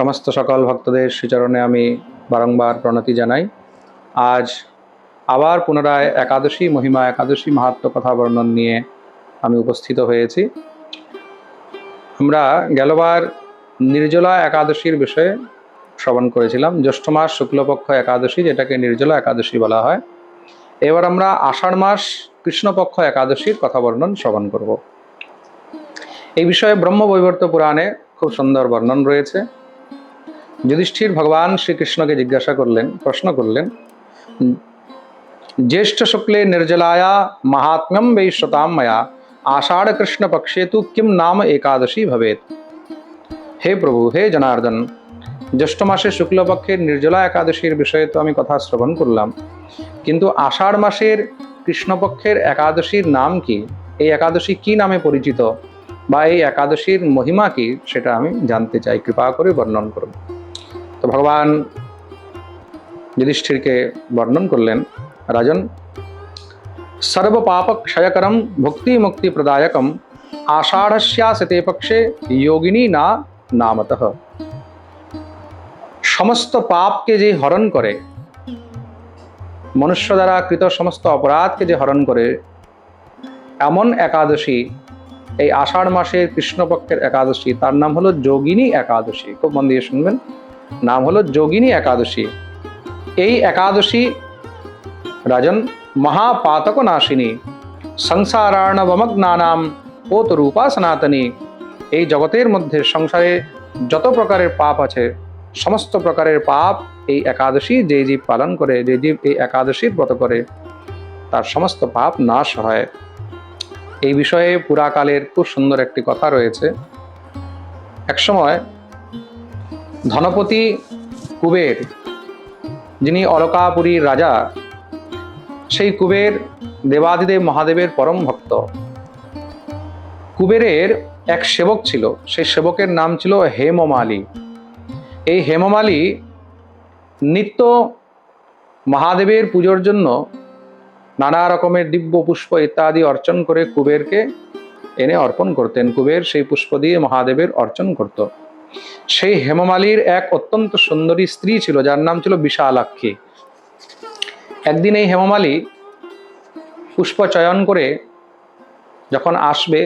সমস্ত সকল ভক্তদের শ্রীচরণে আমি বারংবার প্রণতি জানাই। আজ আবার পুনরায় একাদশী, মহিমা একাদশী, মাহাত্ম কথা বর্ণন নিয়ে আমি উপস্থিত হয়েছি। আমরা গেলবার নির্জলা একাদশীর বিষয়ে শ্রবণ করেছিলাম। জ্যৈষ্ঠ মাস শুক্লপক্ষ একাদশী, যেটাকে নির্জলা একাদশী বলা হয়। এবার আমরা আষাঢ় মাস কৃষ্ণপক্ষ একাদশীর কথা বর্ণন শ্রবণ করব। এই বিষয়ে ব্রহ্মবৈবর্ত পুরাণে খুব সুন্দর বর্ণন রয়েছে। যুধিষ্ঠির ভগবান শ্রীকৃষ্ণকে জিজ্ঞাসা করলেন, প্রশ্ন করলেন, জ্যেষ্ঠ শুক্লে নির্জলায়া মাহাত্ম্যম বৈ ময়া, আষাঢ় কৃষ্ণ পক্ষে তু কিম নাম একাদশী ভবেত? হে প্রভু, হে জনার্দন, জ্যৈষ্ঠ মাসের শুক্লপক্ষের নির্জলা একাদশীর বিষয়ে তো আমি কথা শ্রবণ করলাম, কিন্তু আষাঢ় মাসের কৃষ্ণপক্ষের একাদশীর নাম কি? এই একাদশী কি নামে পরিচিত? বা এই একাদশীর মহিমা কি? সেটা আমি জানতে চাই। কৃপা করে বর্ণন করুন। তো ভগবান যুধিষ্ঠিরকে বর্ণন করলেন, রাজন সর্বপাপ ক্ষয়করম ভক্তি মুক্তি প্রদায়কম আষাঢ়স্যাসতে পক্ষে যোগিনী না নামতঃ। সমস্ত পাপকে যে হরণ করে, মনুষ্য দ্বারা কৃত সমস্ত অপরাধকে যে হরণ করে, এমন একাদশী, এই আষাঢ় মাসের কৃষ্ণপক্ষের একাদশী, তার নাম হলো যোগিনী একাদশী। খুব মন দিয়ে শুনবেন। নাম হলো যোগিনী একাদশী। এই একাদশী রাজন মহাপাতক নাশিনী সংসারার্ণবমগ্নানাম ওত রূপা সনাতনী। এই জগতের মধ্যে সংসারে যত প্রকারের পাপ আছে, সমস্ত প্রকারের পাপ এই একাদশী যে জীব পালন করে, যে জীব এই একাদশীর ব্রত করে, তার সমস্ত পাপ নাশ হয়। এই বিষয়ে পুরাকালের খুব সুন্দর একটি কথা রয়েছে। একসময় ধনপতি কুবের, যিনি অলকাপুরীর রাজা, সেই কুবের দেবাদিদেব মহাদেবের পরম ভক্ত। কুবেরের এক সেবক ছিল, সেই সেবকের নাম ছিল হেমমালী। এই হেমমালী নিত্য মহাদেবের পুজোর জন্য নানা রকমের দিব্য পুষ্প ইত্যাদি অর্চন করে কুবেরকে এনে অর্পণ করতেন। কুবের সেই পুষ্প দিয়ে মহাদেবের অর্চন করত। সেই হেমমালির এক অত্যন্ত সুন্দরী স্ত্রী ছিল, যার নাম ছিল বিশালাক্ষী। একদিন এই হেমমালি পুষ্প চয়ন করে যখন আসবে,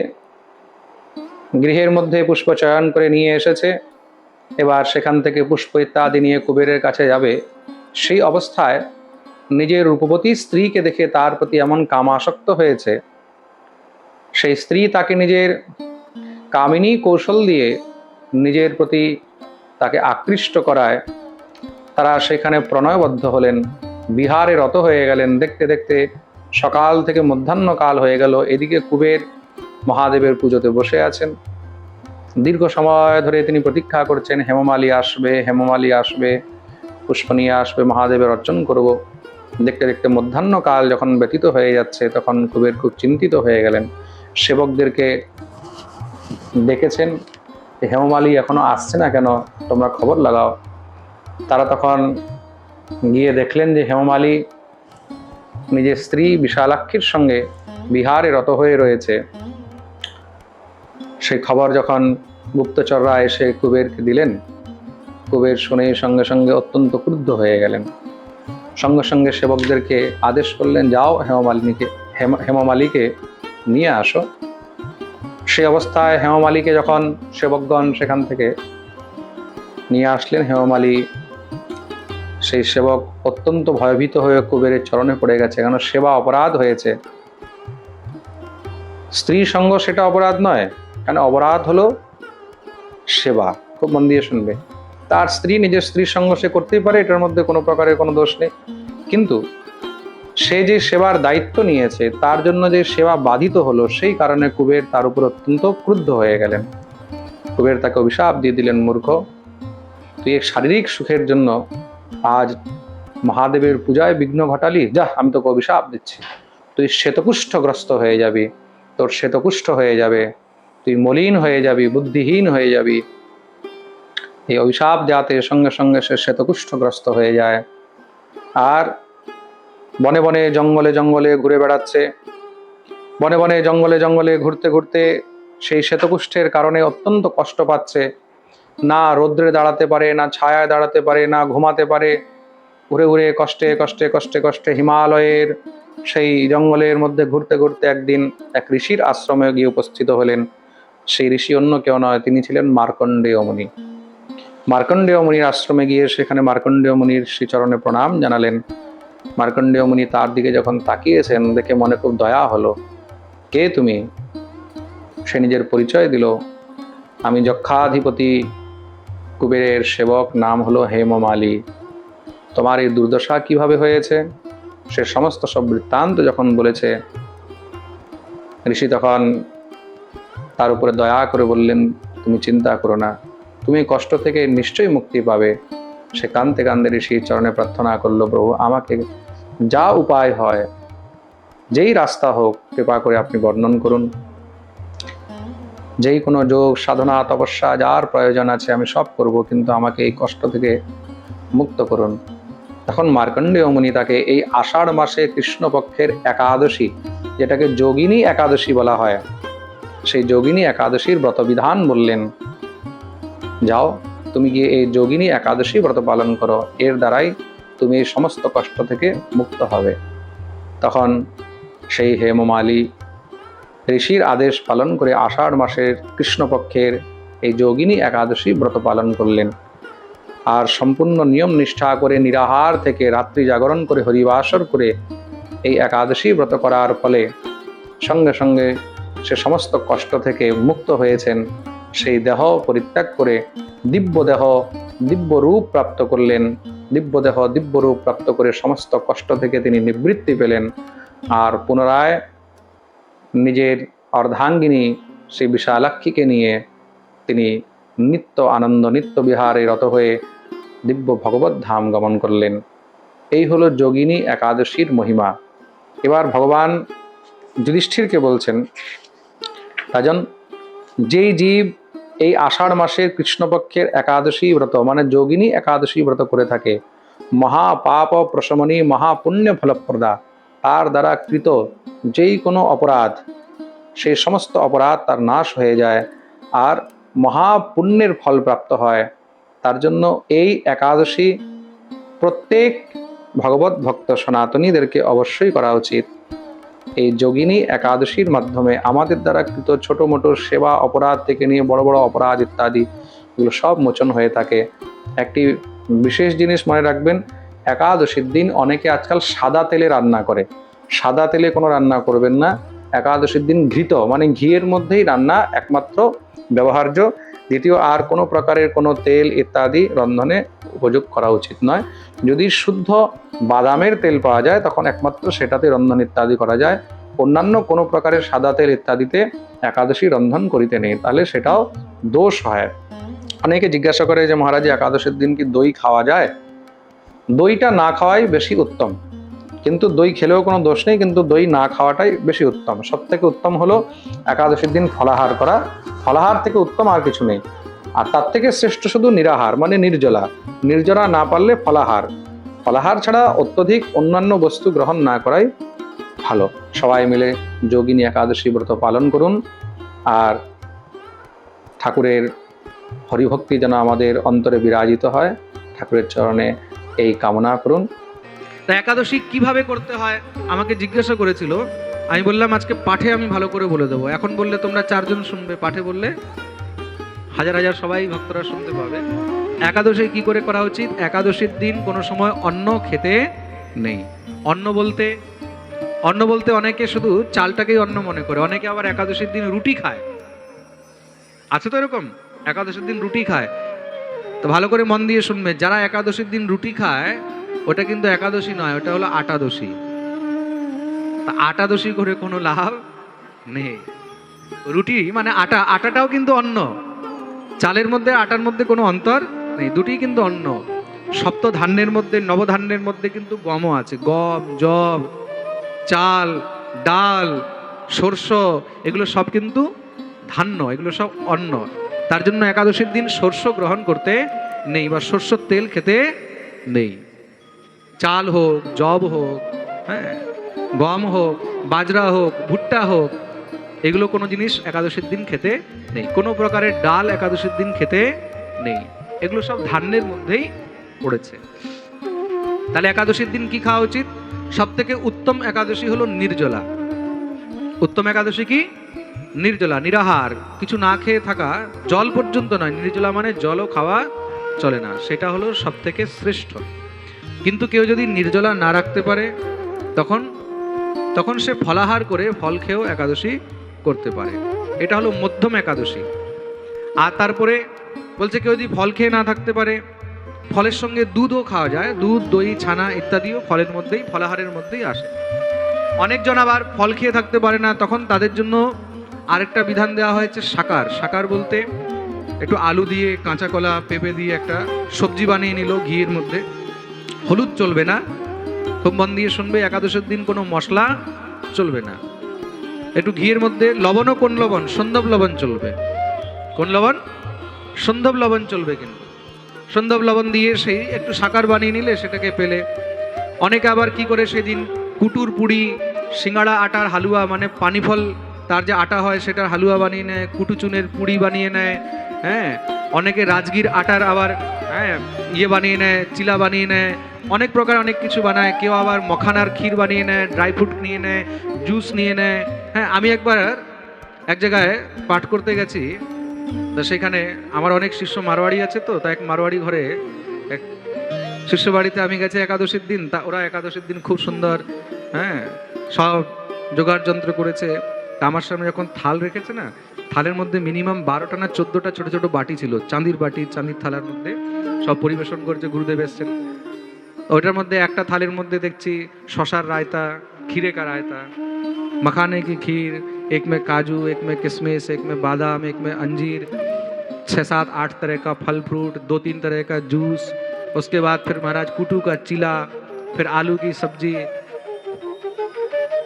গৃহের মধ্যে পুষ্প চয়ন করে নিয়ে এসেছে, এবার সেখান থেকে পুষ্প ইত্যাদি নিয়ে কুবেরের কাছে যাবে। সেই অবস্থায় নিজের রূপবতী স্ত্রীকে দেখে তার প্রতি এমন কামাসক্ত হয়েছে। সেই স্ত্রী তাকে নিজের কামিনী কৌশল দিয়ে নিজের প্রতি তাকে আকৃষ্ট করায়, তারা সেখানে প্রণয়বদ্ধ হলেন, বিহারে রত হয়ে গেলেন। দেখতে দেখতে সকাল থেকে মধ্যাহ্ন কাল হয়ে গেল। এদিকে কুবের মহাদেবের পুজোতে বসে আছেন। দীর্ঘ সময় ধরে তিনি প্রতীক্ষা করছেন, হেমমালী আসবে হেমমালী আসবে, পুষ্প নিয়ে আসবে, মহাদেবের অর্চন করব। দেখতে দেখতে মধ্যাহ্নকাল যখন ব্যতীত হয়ে যাচ্ছে, তখন কুবের খুব চিন্তিত হয়ে গেলেন। সেবকদেরকে ডেকেছেন হেমমালী এখনও আসছে না কেন? তোমরা খবর লাগাও। তারা তখন গিয়ে দেখলেন যে হেমমালী নিজের স্ত্রী বিশালাক্ষীর সঙ্গে বিহারে রত হয়ে রয়েছে। সেই খবর যখন গুপ্তচররা এসে কুবেরকে দিলেন, কুবের শুনে সঙ্গে সঙ্গে অত্যন্ত ক্রুদ্ধ হয়ে গেলেন। সঙ্গে সঙ্গে সেবকদেরকে আদেশ করলেন, যাও হেমমালিনীকে হেম হেমমালিকে নিয়ে আসো। সেই অবস্থায় হেমমালিকে যখন সেবকগণ সেখান থেকে নিয়ে আসলেন হেমমালি সেই সেবক অত্যন্ত ভয়ভীত হয়ে কুবেরের চরণে পড়ে গেছে। কেন? সেবা অপরাধ হয়েছে। স্ত্রী সঙ্গ সেটা অপরাধ নয়। কেন? অপরাধ হলো সেবা। খুব মন দিয়ে শুনবে। তার স্ত্রী, নিজের স্ত্রীর সঙ্গ সে করতেই পারে, এটার মধ্যে কোনো প্রকারের কোনো দোষ নেই। কিন্তু সে যে সেবার দায়িত্ব নিয়েছে, তার জন্য যে সেবা বাধিত হলো, সেই কারণে কুবের তার উপর অত্যন্ত ক্রুদ্ধ হয়ে গেলেন। কুবের তাকে অভিশাপ দিয়ে দিলেন, মূর্খ, তুই এক শারীরিক সুখের জন্য আজ মহাদেবের পূজায় বিঘ্ন ঘটালি? যা, আমি তোকে অভিশাপ দিচ্ছি। তুই শ্বেতকুষ্ঠগ্রস্ত হয়ে যাবি, তোর শ্বেতকুষ্ঠ হয়ে যাবে, তুই মলিন হয়ে যাবি, বুদ্ধিহীন হয়ে যাবি। এই অভিশাপ যাতে সঙ্গে সঙ্গে সে শ্বেতকুষ্ঠগ্রস্ত হয়ে যায়। আর বনে বনে জঙ্গলে জঙ্গলে ঘুরে বেড়াচ্ছে। বনে বনে জঙ্গলে জঙ্গলে ঘুরতে ঘুরতে সেই শ্বেতকুষ্ঠের কারণে অত্যন্ত কষ্ট পাচ্ছে। না রৌদ্রে দাঁড়াতে পারে, না ছায়ায় দাঁড়াতে পারে, না ঘুমাতে পারে। ঘুরে ঘুরে কষ্টে কষ্টে কষ্টে কষ্টে হিমালয়ের সেই জঙ্গলের মধ্যে ঘুরতে ঘুরতে একদিন এক ঋষির আশ্রমে গিয়ে উপস্থিত হলেন। সেই ঋষি অন্য কেউ নয়, তিনি ছিলেন মার্কণ্ডেয় মুনি। মার্কণ্ডেয় মুনির আশ্রমে গিয়ে সেখানে মার্কণ্ডেয় মুনির শ্রীচরণে প্রণাম জানালেন। মার্কণ্ডেয় মুনি তার দিকে যখন তাকিয়েছেন, দেখে মনে খুব দয়া হলো। কে তুমি? সে নিজের পরিচয় দিল। আমি যক্ষাধিপতি কুবেরের সেবক, নাম হলো হেমমালি। তোমার এই দুর্দশা কীভাবে হয়েছে? সে সমস্ত সব বৃত্তান্ত যখন বলেছে, ঋষি তখন তার উপরে দয়া করে বললেন, তুমি চিন্তা করো না। তুমি কষ্ট থেকে নিশ্চয়ই মুক্তি পাবে। সে কান্দতে কান্দে ঋষির চরণে প্রার্থনা করল, প্রভু, আমাকে যা উপায় হয়, যেই রাস্তা হোক, কৃপা করে আপনি বর্ণন করুন। যেই কোনো যোগ, সাধনা, তপস্যা, যার প্রয়োজন আছে, আমি সব করব, কিন্তু আমাকে এই কষ্ট থেকে মুক্ত করুন। তখন মার্কণ্ডেয় মুনি তাকে এই আষাঢ় মাসে কৃষ্ণপক্ষের একাদশী, যেটাকে যোগিনী একাদশী বলা হয়, সেই যোগিনী একাদশীর ব্রতবিধান বললেন, যাও তুমি গিয়ে এই যোগিনী একাদশী ব্রত পালন করো। এর দ্বারাই তুমি সমস্ত কষ্ট থেকে মুক্ত হবে। তখন সেই হেমমালী ঋষির আদেশ পালন করে আষাঢ় মাসের কৃষ্ণপক্ষের এই যোগিনী একাদশী ব্রত পালন করলেন। আর সম্পূর্ণ নিয়ম নিষ্ঠা করে নিরাহার থেকে রাত্রি জাগরণ করে হরিবাসর করে এই একাদশী ব্রত করার ফলে সঙ্গে সঙ্গে সে সমস্ত কষ্ট থেকে মুক্ত হয়েছেন। সেই দেহ পরিত্যাগ করে দিব্য দেহ দিব্য রূপ প্রাপ্ত করলেন। দিব্য দেহ দিব্য রূপ প্রাপ্ত করে সমস্ত কষ্ট থেকে তিনি নিবৃত্তি পেলেন। আর পুনরায় নিজের অর্ধাঙ্গিনী সেই বিশালাক্ষীকে নিয়ে তিনি নিত্য আনন্দ, নিত্য বিহারে রত হয়ে দিব্য ভগবত ধাম গমন করলেন। এই হলো যোগিনী একাদশীর মহিমা। এবার ভগবান যুধিষ্ঠিরকে বলছেন, রাজন, যেই জীব এই আষাঢ় মাসের কৃষ্ণপক্ষের একাদশী ব্রত মানে যোগিনী একাদশী ব্রত করে থাকে। মহাপাপ প্রশমনী মহাপুণ্য ফলপ্রদা, তার দ্বারা কৃত যেই কোনো অপরাধ সেই সমস্ত অপরাধ তার নাশ হয়ে যায় আর মহাপুণ্যের ফল প্রাপ্ত হয়। তার জন্য এই একাদশী প্রত্যেক ভগবত ভক্ত সনাতনীদেরকে অবশ্যই করা উচিত। এই যোগিনী একাদশীর মাধ্যমে আমাদের দ্বারা কৃত ছোট মোটো সেবা, অপরাধ থেকে নিয়ে বড় বড় অপরাধ ইত্যাদি, এগুলো সব মোচন হয়ে থাকে। একটি বিশেষ জিনিস মনে রাখবেন, একাদশীর দিন অনেকে আজকাল সাদা তেলে রান্না করে। সাদা তেলে কোনো রান্না করবেন না। একাদশীর দিন ঘৃত মানে ঘিয়ের মধ্যেই রান্না একমাত্র ব্যবহার্য। দ্বিতীয়, আর কোনো প্রকারের কোনো তেল ইত্যাদি রন্ধনে উপযোগ করা উচিত নয়। যদি শুদ্ধ বাদামের তেল পাওয়া যায়, তখন একমাত্র সেটাতে রন্ধন ইত্যাদি করা যায়। অন্যান্য কোনো প্রকারের সাদা তেল ইত্যাদিতে একাদশী রন্ধন করিতে নেই, তাহলে সেটাও দোষ হয়। অনেকে জিজ্ঞাসা করে যে মহারাজ, একাদশীর দিন কি দই খাওয়া যায়? দইটা না খাওয়াই বেশি উত্তম। কিন্তু দই খেলেও কোনো দোষ নেই, কিন্তু দই না খাওয়াটাই বেশি উত্তম। সব থেকে উত্তম হলো একাদশীর দিন ফলাহার করা। ফলাহার থেকে উত্তম আর কিছু নেই। আর তার থেকে শ্রেষ্ঠ শুধু নিরাহার মানে নির্জলা। নির্জলা না পারলে ফলাহার। ফলাহার ছাড়া অত্যধিক অন্যান্য বস্তু গ্রহণ না করাই ভালো। সবাই মিলে যোগিনী একাদশী ব্রত পালন করুন। আর ঠাকুরের হরিভক্তি যেন আমাদের অন্তরে বিরাজিত হয়, ঠাকুরের চরণে এই কামনা করুন। তা একাদশী কীভাবে করতে হয় আমাকে জিজ্ঞাসা করেছিল। আমি বললাম, আজকে পাঠে আমি ভালো করে বলে দেবো। এখন বললে তোমরা চারজন শুনবে, পাঠে বললে হাজার হাজার সবাই ভক্তরা শুনতে পাবে। একাদশী কি করে করা উচিত? একাদশীর দিন কোনো সময় অন্ন খেতে নেই। অন্ন বলতে অন্ন বলতে অনেকে শুধু চালটাকেই অন্ন মনে করে। অনেকে আবার একাদশীর দিন রুটি খায়। আছে তো এরকম? একাদশীর দিন রুটি খায়। তো ভালো করে মন দিয়ে শুনবে, যারা একাদশীর দিন রুটি খায় ওটা কিন্তু একাদশী নয়, ওটা হলো আটাদশী। তা আটাদশী করে কোনো লাভ নেই। রুটি মানে আটা, আটাটাও কিন্তু অন্ন। চালের মধ্যে, আটার মধ্যে কোনো অন্তর নেই, দুটি কিন্তু অন্ন। সপ্ত ধান্যের মধ্যে, নবধান্যের মধ্যে কিন্তু গমও আছে। গম, জব, চাল, ডাল, সর্ষ, এগুলো সব কিন্তু ধান্য, এগুলো সব অন্ন। তার জন্য একাদশীর দিন শস্য গ্রহণ করতে নেই বা শস্যর তেল খেতে নেই। চাল হোক জব হোক হ্যাঁ গম হোক, বাজরা হোক, ভুট্টা হোক, এগুলো কোনো জিনিস একাদশীর দিন খেতে নেই। কোনো প্রকারের ডাল একাদশীর দিন খেতে নেই। এগুলো সব ধান্যের মধ্যেই পড়েছে। তাহলে একাদশীর দিন কি খাওয়া উচিত? সব থেকে উত্তম একাদশী হলো নির্জলা। উত্তম একাদশী কি? নির্জলা, নিরাহার। কিছু না খেয়ে থাকা জল পর্যন্ত নয়। নির্জলা মানে জলও খাওয়া চলে না। সেটা হলো সব থেকে শ্রেষ্ঠ। কিন্তু কেউ যদি নির্জলা না রাখতে পারে, তখন তখন সে ফলাহার করে ফল খেয়েও একাদশী করতে পারে। এটা হলো মধ্যম একাদশী। আর তারপরে বলছে কেউ যদি ফল খেয়ে না থাকতে পারে, ফলের সঙ্গে দুধও খাওয়া যায়, দুধ, দই, ছানা ইত্যাদিও ফলের মধ্যেই, ফলাহারের মধ্যেই আসে। অনেকজন আবার ফল খেয়ে থাকতে পারে না, তখন তাদের জন্য আরেকটা বিধান দেওয়া হয়েছে সাকার। সাকার বলতে একটু আলু দিয়ে, কাঁচা কলা, পেঁপে দিয়ে একটা সবজি বানিয়ে নিল ঘিয়ের মধ্যে। হলুদ চলবে না। খুব মন দিয়ে শুনবে, একাদশের দিন কোনো মশলা চলবে না। একটু ঘিয়ের মধ্যে লবণও কোন লবণ? সন্দব লবণ চলবে। কোন লবণ? সন্দব লবণ চলবে কিন্তু। সন্দব লবণ দিয়ে সেই একটু সাকার বানিয়ে নিলে সেটাকে পেলে। অনেকে আবার কি করে সেদিন কুটুর পুরি সিঙ্গাড়া আটার হালুয়া মানে পানি ফল তার যে আটা হয় সেটার হালুয়া বানিয়ে নেয় কুটু চুনের পুরি বানিয়ে নেয় হ্যাঁ? অনেকে রাজগীর আটার আবার হ্যাঁ ইয়ে বানিয়ে নেয়, চিলা বানিয়ে নেয় অনেক প্রকার অনেক কিছু বানায়। কেউ আবার মখানার ক্ষীর বানিয়ে নেয় ড্রাই ফ্রুট নিয়ে নেয় জুস নিয়ে নেয়। হ্যাঁ আমি একবার এক জায়গায় পাঠ করতে গেছি। তো সেখানে আমার অনেক শিষ্য মারোয়াড়ি আছে তো, তা এক মারোয়াড়ি ঘরে এক শিষ্য বাড়িতে আমি গেছি একাদশীর দিন। তা ওরা একাদশীর দিন খুব সুন্দর হ্যাঁ সব জোগাড় যন্ত্র করেছে। তা আমার সামনে যখন থাল রেখেছে না, থালের মধ্যে মিনিমাম বারোটা না চোদ্দোটা ছোট ছোট বাটি ছিল। চাঁদির বাটি, চাঁদির থালার মধ্যে সব পরিবেশন করেছে, গুরুদেব এসছেন। ওইটার মধ্যে একটা থালের মধ্যে দেখছি শশার রায়তা खीरे का रायता मखाने की खीर एक में काजू एक में किशमिश एक में बादाम एक में अंजीर छः सात आठ तरह का फल फ्रूट दो तीन तरह का जूस उसके बाद फिर महाराज कुटू का चिला फिर आलू की सब्जी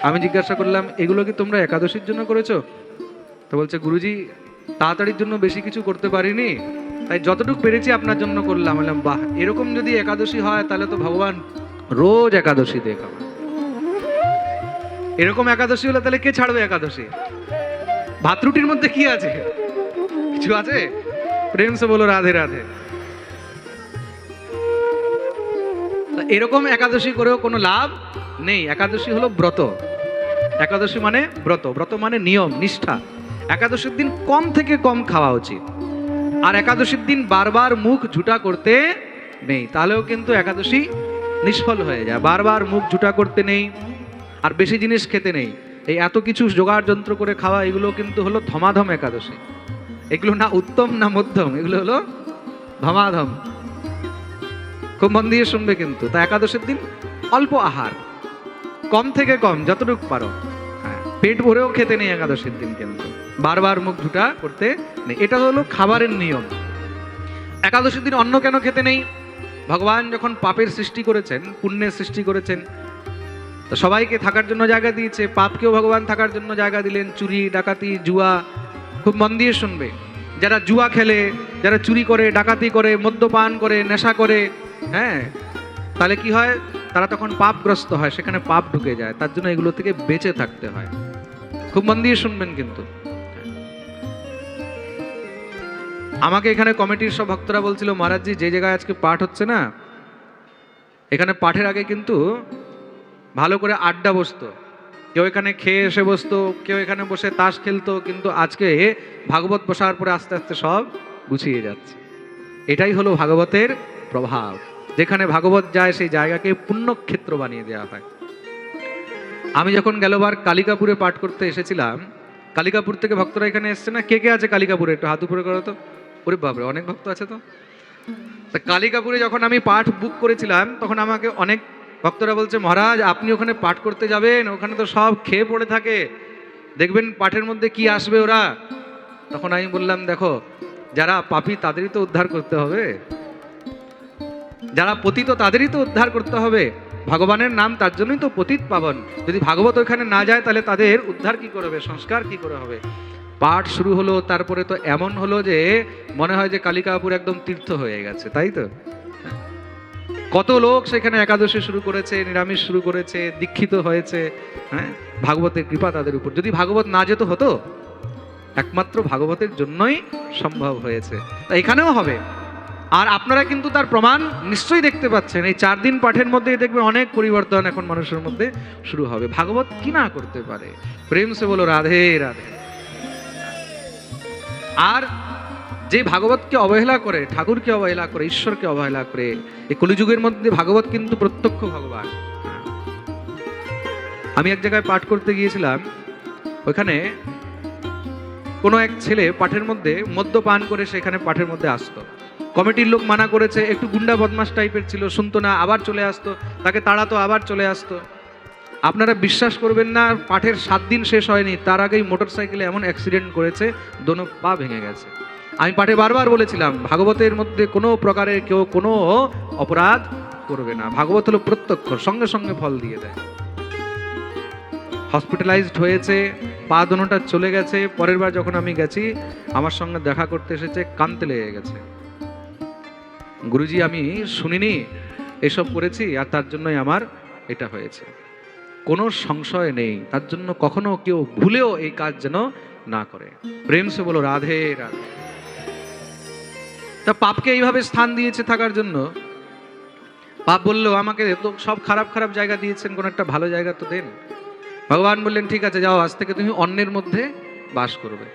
আমি জিজ্ঞাসা করলাম এগুলো কি তোমরা একাদশীর জন্য করেছো তো বলছে গুরুজি তাড়াতাড়ির জন্য বেশি কিছু করতে পারিনি তাই যতটুকু পেরেছি আপনার জন্য করলাম, বললাম, বাহ, এরকম যদি একাদশী হয়, তাহলে তো ভগবান রোজ একাদশী দিয়ে খাবে এরকম একাদশী হলে তাহলে কে ছাড়বে একাদশী? ভাতরুটির মধ্যে কি আছে? কিছু আছে? প্রেম সে বলো, রাধে রাধে। এরকম একাদশী করেও কোনো লাভ নেই। একাদশী হলো ব্রত। একাদশী মানে ব্রত। ব্রত মানে নিয়ম, নিষ্ঠা। একাদশীর দিন কম থেকে কম খাওয়া উচিত। আর একাদশীর দিন বারবার মুখ ঝুটা করতে নেই। তাহলেও কিন্তু একাদশী নিষ্ফল হয়ে যায়। বারবার মুখ ঝুটা করতে নেই আর বেশি জিনিস খেতে নেই। এই এত কিছু জোগাড় যন্ত্র করে খাওয়া, এগুলো কিন্তু হলো ধমাধম একাদশী। এগুলো না উত্তম না মধ্যম, এগুলো হলো ধমাধম। খুব মন দিয়ে শুনবে কিন্তু। তা একাদশের দিন অল্প আহার। কম থেকে কম, যতটুকু পারো। হ্যাঁ পেট ভরেও খেতে নেই একাদশীর দিন কিন্তু। বারবার মুখ ঝুটা করতে নেই। এটা হলো খাবারের নিয়ম। একাদশীর দিন অন্ন কেন খেতে নেই? ভগবান যখন পাপের সৃষ্টি করেছেন, পুণ্যের সৃষ্টি করেছেন, তো সবাইকে থাকার জন্য জায়গা দিয়েছে। পাপকেও ভগবান থাকার জন্য জায়গা দিলেন। চুরি, ডাকাতি, জুয়া, খুব মন দিয়ে শুনবে। যারা জুয়া খেলে, যারা চুরি করে, ডাকাতি করে, মদ্যপান করে, নেশা করে হ্যাঁ তাহলে কি হয়? তারা তখন পাপগ্রস্ত হয়, সেখানে পাপ ঢুকে যায়। তার জন্য এগুলো থেকে বেঁচে থাকতে হয়। খুব মন দিয়ে শুনবেন কিন্তু। আমাকে এখানে কমিটির সব ভক্তরা বলছিল, মহারাজজি, যে জায়গায় আজকে পাঠ হচ্ছে না, এখানে পাঠের আগে কিন্তু ভালো করে আড্ডা বসতো। কেউ এখানে খেয়ে এসে বসতো, কেউ এখানে বসে তাস খেলতো, কিন্তু আজকে ভাগবত বসার পরে আস্তে আস্তে সব গুছিয়ে যাচ্ছে। এটাই হলো ভাগবতের প্রভাব। যেখানে ভাগবত যায়, সেই জায়গাকে পুণ্যক্ষেত্র বানিয়ে দেওয়া হয়। আমি যখন গেলবার কালিকাপুরে পাঠ করতে এসেছিলাম, কালিকাপুর থেকে ভক্তরা এখানে এসছে না? কে কে আছে কালিকাপুরে? একটু হাত উপরে করো তো। ওরে বাপরে, অনেক ভক্ত আছে তো? তা কালিকাপুরে যখন আমি পাঠ বুক করেছিলাম, তখন আমাকে অনেক ভক্তরা বলছে, মহারাজ, আপনি ওখানে পাঠ করতে যাবেন, ওখানে তো সব খেয়ে পড়ে থাকে। দেখবেন পাঠের মধ্যে কি আসবে ওরা? তখন আমি বললাম, দেখো, যারা পাপি তাদেরই তো উদ্ধার করতে হবে। যারা পতিত তাদেরই তো উদ্ধার করতে হবে। ভগবানের নাম তার জন্যই তো পতিত পাবন। যদি ভাগবত ওখানে না যায়, তাহলে তাদের উদ্ধার কি করবে সংস্কার কি করে হবে? পাঠ শুরু হলো, তারপরে তো এমন হলো যে মনে হয় যে কালিকাপুর একদম তীর্থ হয়ে গেছে, তাই তো? কত লোক সেখানে একাদশী শুরু করেছে, নিরামিষ শুরু করেছে, দীক্ষিত হয়েছে হ্যাঁ? ভাগবতের কৃপা তাদের উপর। যদি ভাগবত না যেত, হতো? একমাত্র ভাগবতের জন্যই সম্ভব হয়েছে। তা এখানেও হবে। আর আপনারা কিন্তু তার প্রমাণ নিশ্চয়ই দেখতে পাচ্ছেন। এই চার দিন পাঠের মধ্যেই দেখবেন অনেক পরিবর্তন এখন মানুষের মধ্যে শুরু হবে। ভাগবত কি না করতে পারে? প্রেম সে বলো, রাধে রাধে। আর যে ভাগবতকে অবহেলা করে, ঠাকুরকে অবহেলা করে, ঈশ্বরকে অবহেলা করে, এই কলিযুগের মধ্যে ভাগবত কিন্তু প্রত্যক্ষ ভগবান। আমি এক জায়গায় পাঠ করতে গিয়েছিলাম, ওখানে কোনো এক ছেলে পাঠের মধ্যে মদ্যপান করে সেখানে পাঠের মধ্যে আসতো। কমিটির লোক মানা করেছে, একটু গুন্ডা বদমাস টাইপের ছিল, শুনতো না, আবার চলে আসতো, তাকে তাড়াতো, আবার চলে আসতো। আপনারা বিশ্বাস করবেন না, পাঠের সাত দিন শেষ হয়নি, তার আগেই মোটর সাইকেলে এমন অ্যাক্সিডেন্ট করেছে, দোনো পা ভেঙে গেছে। আমি পাঠে বারবার বলেছিলাম, ভাগবতের মধ্যে কোনো প্রকারের কেউ কোনো অপরাধ করবে না। ভাগবত হলো প্রত্যক্ষ, সঙ্গে সঙ্গে ফল দিয়ে দেয়। হসপিটালাইজড হয়েছে, পা দোনোটা চলে গেছে, পরের বার যখন আমি গেছি, আমার সঙ্গে দেখা করতে এসেছে, কানতে লেগে গেছে। গুরুজি, আমি শুনিনি, এসব করেছি, আর তার জন্যই আমার এটা হয়েছে। কোনো সংশয় নেই। তার জন্য কখনো কেউ ভুলেও এই কাজ যেন না করে। প্রেম সে বলো, রাধে রাধে। তা পাপকে এইভাবে স্থান দিয়েছে থাকার জন্য পাপ বলল আমাকে তো সব খারাপ খারাপ জায়গা দিয়েছেন, কোনো একটা ভালো জায়গা তো দেন। ভগবান বললেন, ঠিক আছে, যাও, আজ থেকে তুমি অন্যের মধ্যে বাস করবে।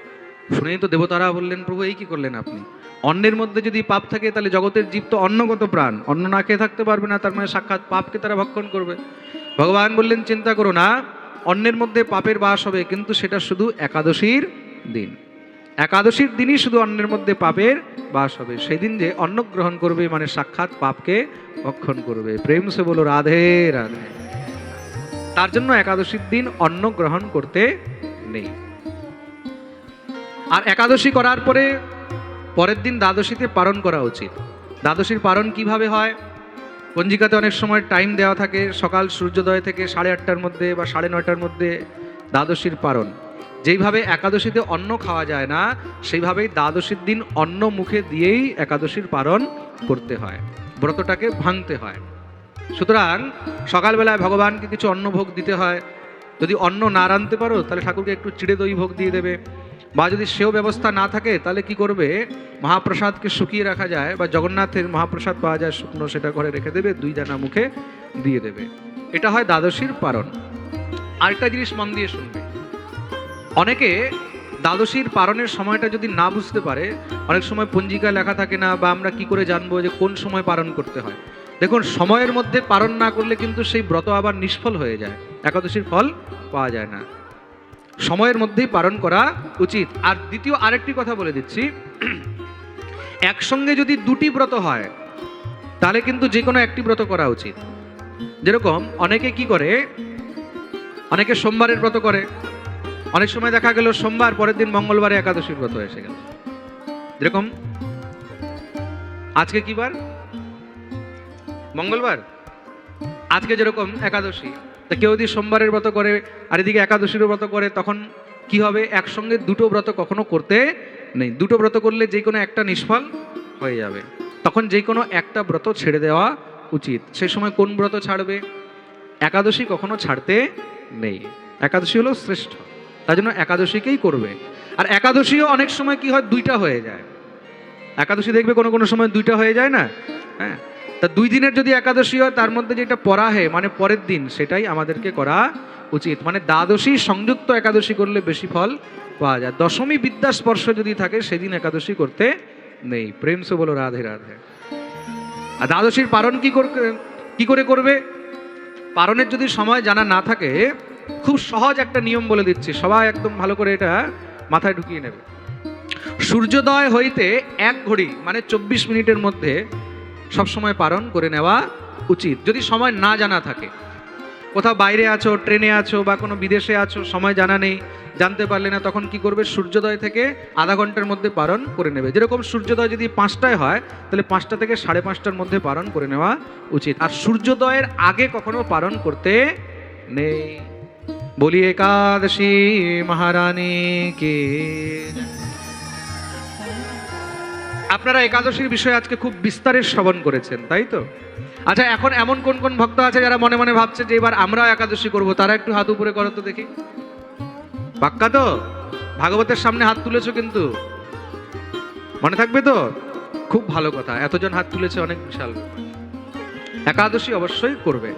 শুনেই তো দেবতারা বললেন, প্রভু, এই কি করলেন আপনি? অন্যের মধ্যে যদি পাপ থাকে, তাহলে জগতের জীব তো অন্নগত প্রাণ। অন্ন না খেয়ে থাকতে পারবে না, তার মানে সাক্ষাৎ পাপকে তারা ভক্ষণ করবে। ভগবান বললেন, চিন্তা করো না, অন্যের মধ্যে পাপের বাস হবে, কিন্তু সেটা শুধু একাদশীর দিন। একাদশীর দিনই শুধু অন্যের মধ্যে পাপের বাস হবে। সেই দিন যে অন্ন গ্রহণ করবে মানে সাক্ষাৎ পাপকে ভক্ষণ করবে। প্রেম সে বলো, রাধে রাধে। তার জন্য একাদশীর দিন অন্ন গ্রহণ করতে নেই। আর একাদশী করার পরে পরের দিন দ্বাদশীতে পালন করা উচিত। দ্বাদশীর পালন কীভাবে হয়? পঞ্জিকাতে অনেক সময় টাইম দেওয়া থাকে, সকাল সূর্যোদয় থেকে সাড়ে আটটার মধ্যে বা সাড়ে নয়টার মধ্যে দ্বাদশীর পালন। যেইভাবে একাদশীতে অন্ন খাওয়া যায় না, সেইভাবেই দ্বাদশীর দিন অন্ন মুখে দিয়েই একাদশীর পালন করতে হয়। ব্রতটাকে ভাঙতে হয়। সুতরাং সকালবেলায় ভগবানকে কিছু অন্ন ভোগ দিতে হয়। যদি অন্ন না রাঁধতে পারো, তাহলে ঠাকুরকে একটু চিড়ে দই ভোগ দিয়ে দেবে। বা যদি সেও ব্যবস্থা না থাকে, তাহলে কি করবে? মহাপ্রসাদকে শুকিয়ে রাখা যায় বা জগন্নাথের মহাপ্রসাদ পাওয়া যায় শুকনো সেটা ঘরে রেখে দেবে, দুই দানা মুখে দিয়ে দেবে। এটা হয় দ্বাদশীর পারণ। আরেকটা জিনিস মন দিয়ে শুনবে। অনেকে দ্বাদশীর পারণের সময়টা যদি না বুঝতে পারে, অনেক সময় পঞ্জিকা লেখা থাকে না বা আমরা কি করে জানব যে কোন সময় পালন করতে হয়। দেখুন, সময়ের মধ্যে পালন না করলে কিন্তু সেই ব্রত আবার নিষ্ফল হয়ে যায়। একাদশীর ফল পাওয়া যায় না। সময়ের মধ্যেই পালন করা উচিত। আর দ্বিতীয় আরেকটি কথা বলে দিচ্ছি। একসঙ্গে যদি দুটি ব্রত হয়, তাহলে কিন্তু যে কোনো একটি ব্রত করা উচিত। যেরকম অনেকে কি করে, অনেকে সোমবারের ব্রত করে। অনেক সময় দেখা গেল সোমবার, পরের দিন মঙ্গলবারে একাদশীর ব্রত এসে গেল। যেরকম আজকে কি বার? মঙ্গলবার? আজকে যেরকম একাদশী। তা কেউ যদি সোমবারের ব্রত করে, আর এদিকে একাদশীর ব্রত করে, তখন কি হবে? একসঙ্গে দুটো ব্রত কখনো করতে নেই। দুটো ব্রত করলে যে কোনো একটা নিষ্ফল হয়ে যাবে। তখন যে কোনো একটা ব্রত ছেড়ে দেওয়া উচিত। সে সময় কোন ব্রত ছাড়বে? একাদশী কখনো ছাড়তে নেই। একাদশী হলো শ্রেষ্ঠ। তার জন্য একাদশীকেই করবে। আর একাদশীও অনেক সময় কি হয়? দুইটা হয়ে যায়। একাদশী দেখবে কোনো কোনো সময় দুইটা হয়ে যায় না? হ্যাঁ? তা দুই দিনের যদি একাদশী হয়, তার মধ্যে যেটা পড়া হয় মানে পরের দিন, সেটাই আমাদেরকে করা উচিত। মানে দ্বাদশী সংযুক্ত একাদশী করলে বেশি ফল পাওয়া যায়। দশমী বিদ্যা স্পর্শ যদি থাকে, সেদিন একাদশী করতে নেই। প্রেম সে বলো, রাধে রাধে। আর দ্বাদশীর পারণ কি কি করে করবে? পারণের যদি সময় জানা না থাকে, খুব সহজ একটা নিয়ম বলে দিচ্ছি। সবাই একদম ভালো করে এটা মাথায় ঢুকিয়ে নেবে। সূর্যোদয় হইতে এক ঘড়ি মানে চব্বিশ মিনিটের মধ্যে সবসময় পালন করে নেওয়া উচিত। যদি সময় না জানা থাকে, কোথাও বাইরে আছো, ট্রেনে আছো বা কোনো বিদেশে আছো, সময় জানা নেই, জানতে পারলে না, তখন কি করবে? সূর্যোদয় থেকে আধা ঘণ্টার মধ্যে পালন করে নেবে। যেরকম সূর্যোদয় যদি পাঁচটায় হয়, তাহলে পাঁচটা থেকে সাড়ে পাঁচটার মধ্যে পালন করে নেওয়া উচিত। আর সূর্যোদয়ের আগে কখনো পালন করতে নেই। বলি একাদশী মহারানী কে আপনারা একাদশীর বিষয়ে আজকে খুব বিস্তারে শ্রবণ করেছেন, তাই তো? আচ্ছা এখন এমন কোন কোন ভক্ত আছে যারা মনে মনে ভাবছে যে এবার আমরাও একাদশী করব? তারা একটু হাত উপরে করো তো দেখি। পাক্কা তো? ভাগবতের সামনে হাত তুলেছো কিন্তু। মনে থাকবে তো? খুব ভালো কথা, এতজন হাত তুলেছে অনেক বিশাল। একাদশী অবশ্যই করবে।